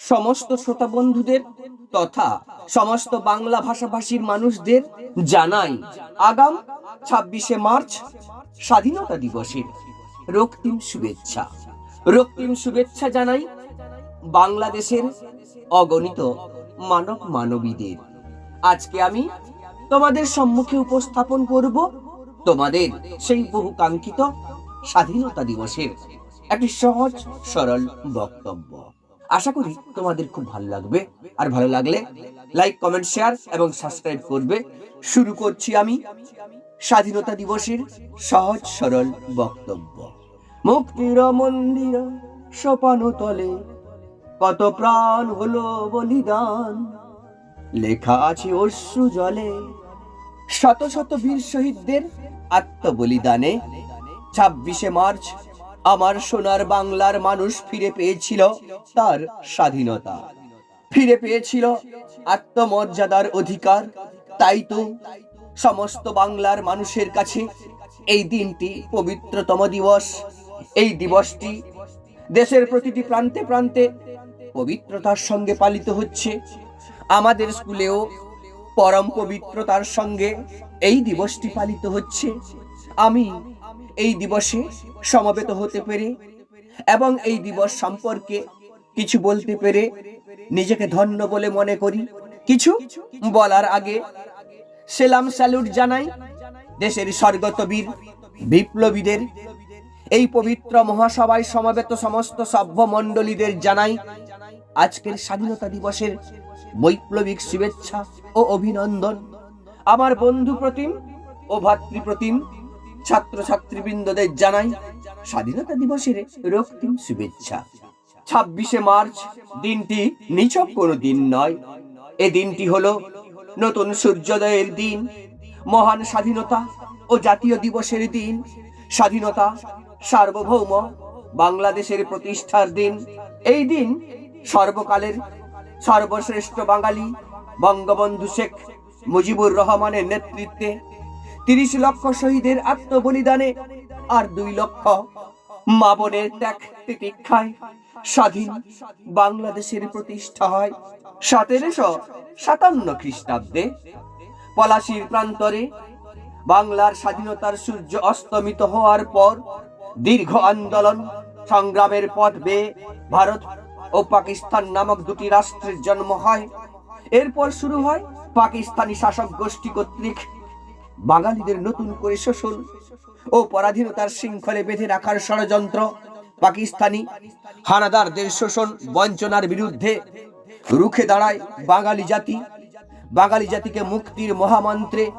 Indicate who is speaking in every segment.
Speaker 1: সমস্ত শ্রোতা বন্ধুদের তথা সমস্ত বাংলা ভাষাভাষীর মানুষদের জানাই আগাম ছাব্বিশে মার্চ স্বাধীনতা দিবসের রক্তিম শুভেচ্ছা। রক্তিম শুভেচ্ছা জানাই বাংলাদেশের অগণিত মানব মানবীদের। আজকে আমি তোমাদের সম্মুখে উপস্থাপন করব তোমাদের সেই বহু কাঙ্ক্ষিত স্বাধীনতা দিবসের একটি সহজ সরল বক্তব্য। আশা করি তোমাদের খুব ভালো লাগবে। আর ভালো লাগলে লাইক কমেন্ট শেয়ার এবং সাবস্ক্রাইব করবে। শুরু করছি আমি স্বাধীনতা দিবসের সহজ, সরল বক্তব্য। মুক্তির মন্দির সোপানো তলে কত প্রাণ হলো বলিদান। লেখা আছে অশ্রু জলে শত শত বীর শহীদদের আত্মবলিদানে। ছাব্বিশে মার্চ আমার সোনার বাংলার মানুষ ফিরে পেয়েছিল তার স্বাধীনতা। ফিরে পেয়েছিল আত্মমর্যাদার অধিকার। তাই তো সমস্ত বাংলার মানুষের কাছে এই দিনটি পবিত্রতম দিবস। এই দিবসটি দেশের প্রতিটি প্রান্তে প্রান্তে পবিত্রতার সঙ্গে পালিত হচ্ছে। আমাদের স্কুলেও পরম পবিত্রতার সঙ্গে এই দিবসটি পালিত হচ্ছে। আমি এই দিবসে সমবেত হতে পেরে এবং এই দিবস সম্পর্কে কিছু বলতে পেরে নিজেকে ধন্য বলে মনে করি। কিছু বলার আগে সেলাম স্যালুট জানাই দেশের স্বর্গত বীর বিপ্লবীদের। এই পবিত্র মহাসভায় সমবেত সমস্ত সভ্য মণ্ডলীদের জানাই আজকের স্বাধীনতা দিবসের বৈপ্লবিক শুভেচ্ছা ও অভিনন্দন। আমার বন্ধু প্রতিম ও ভাতৃপ্রতিম ছাত্রছাত্রীবৃন্দদের জানাই স্বাধীনতা দিবসের রক্তিম শুভেচ্ছা। ছাব্বিশে মার্চ দিনটি নিছক কোনো দিন নয়। এ দিনটি হলো নতুন সূর্যোদয়ের দিন, মহান স্বাধীনতা ও জাতীয় দিবসের দিন, স্বাধীনতা, সার্বভৌম বাংলাদেশের প্রতিষ্ঠার দিন। এই দিন সর্বকালের সর্বশ্রেষ্ঠ বাঙালি বঙ্গবন্ধু শেখ মুজিবুর রহমানের নেতৃত্বে তিরিশ লক্ষ শহীদের আত্মবলিদানে আর দুই লক্ষ মা বোনের ত্যাগ তিতিক্ষায় স্বাধীন বাংলাদেশের প্রতিষ্ঠা হয় সতেরোশো সাতান্ন খ্রিস্টাব্দে। পলাশির প্রান্তরে বাংলার স্বাধীনতার সূর্য অস্তমিত হওয়ার পর দীর্ঘ আন্দোলন সংগ্রামের পথ বেয়ে ভারত ও পাকিস্তান নামক দুটি রাষ্ট্রের জন্ম হয়। এরপর শুরু হয় পাকিস্তানি শাসক গোষ্ঠী কর্তৃক বাঙালিদের নতুন করে শোষণ ও পরাধীনতার শৃঙ্খলে বেঁধে রাখার ষড়যন্ত্র। পাকিস্তানি হানাদারদের শোষণ বঞ্চনার বিরুদ্ধে রুখে দাঁড়ায় বাঙালি জাতি। বাঙালি জাতিকে মুক্তির মহামন্ত্রে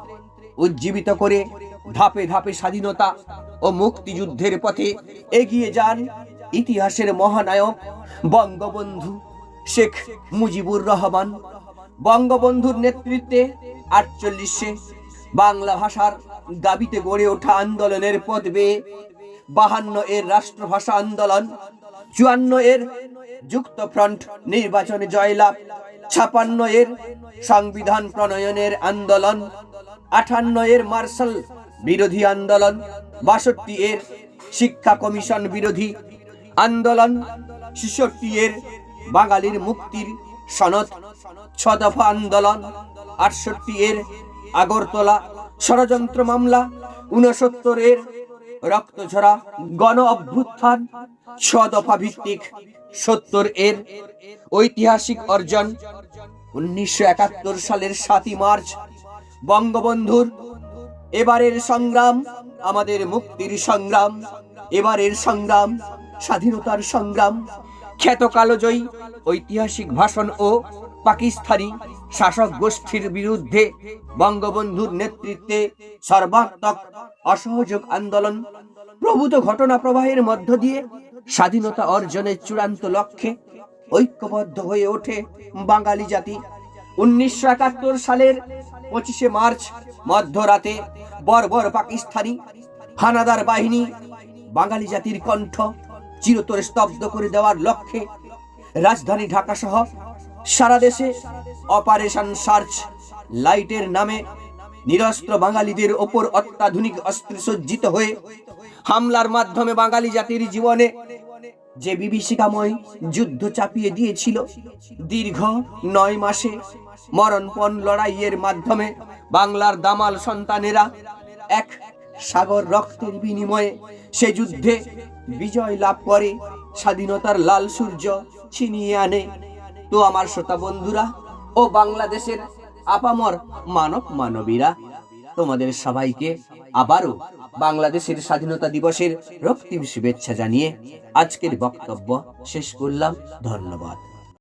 Speaker 1: উজ্জীবিত করে ধাপে ধাপে স্বাধীনতা ও মুক্তিযুদ্ধের পথে এগিয়ে যান ইতিহাসের মহানায়ক বঙ্গবন্ধু শেখ মুজিবুর রহমান। বঙ্গবন্ধুর নেতৃত্বে আটচল্লিশে বাংলা ভাষার দাবিতে গড়ে ওঠা আন্দোলনের পথ বেয়ে বাহান্ন এর রাষ্ট্রভাষা আন্দোলন, চুয়ান্ন এর যুক্ত ফ্রন্ট নির্বাচনে জয়লাভ, ছাপান্ন এর সংবিধান প্রণয়নের আন্দোলন, আঠান্ন এর মার্শাল বিরোধী আন্দোলন, বাষট্টি এর শিক্ষা কমিশন বিরোধী আন্দোলন, ছেষট্টি এর বাঙালির মুক্তির সনদ ছ দফা আন্দোলন, আটষট্টি এর আগরতলা, ষড়যন্ত্র মামলা উনসত্তর এর রক্তঝরা, গণ অভ্যুত্থান ছ দফা ভিত্তিক সত্তর এর ঐতিহাসিক অর্জন, উনিশশো একাত্তর সালের সাতই মার্চ, বঙ্গবন্ধুর এবারের সংগ্রাম, আমাদের মুক্তির সংগ্রাম, এবারের সংগ্রাম, স্বাধীনতার সংগ্রাম, খ্যাত কালোজয়ী ঐতিহাসিক ভাষণ ও পাকিস্তানি শাসক গোষ্ঠীর বিরুদ্ধে বঙ্গবন্ধুর নেতৃত্বে সর্বাত্মক অসহযোগ আন্দোলন, প্রভূত ঘটনা প্রবাহের মধ্য দিয়ে স্বাধীনতা অর্জনের চূড়ান্ত লক্ষ্যে ঐক্যবদ্ধ হয়ে ওঠে বাঙালি জাতি। উনিশশো একাত্তর সালের পঁচিশে মার্চ, মধ্যরাতে বর্বর পাকিস্তানি হানাদার বাহিনী বাঙালি জাতির কণ্ঠ চিরতরে স্তব্ধ করে দেওয়ার লক্ষ্যে রাজধানী ঢাকা সহ সারা দেশে অপারেশন সার্চ লাইটের নামে নিরস্ত্র বাঙালিদের ওপর অত্যাধুনিক অস্ত্রে সজ্জিত হয়ে হামলার মাধ্যমে বাঙালি জাতির জীবনে যে বিভীষিকাময় যুদ্ধ চাপিয়ে দিয়েছিল, দীর্ঘ নয় মাসে মরণপণ লড়াইয়ের মাধ্যমে বাংলার দামাল সন্তানেরা এক সাগর রক্তের বিনিময়ে সে যুদ্ধে বিজয় লাভ করে, স্বাধীনতার লাল সূর্য ছিনিয়ে আনে। তো আমার শ্রোতা বন্ধুরা ও বাংলাদেশের আপামর মানব মানবীরা। তোমাদের সবাইকে আবারও বাংলাদেশের স্বাধীনতা দিবসের রক্তিম শুভেচ্ছা জানিয়ে আজকের বক্তব্য শেষ করলাম। ধন্যবাদ।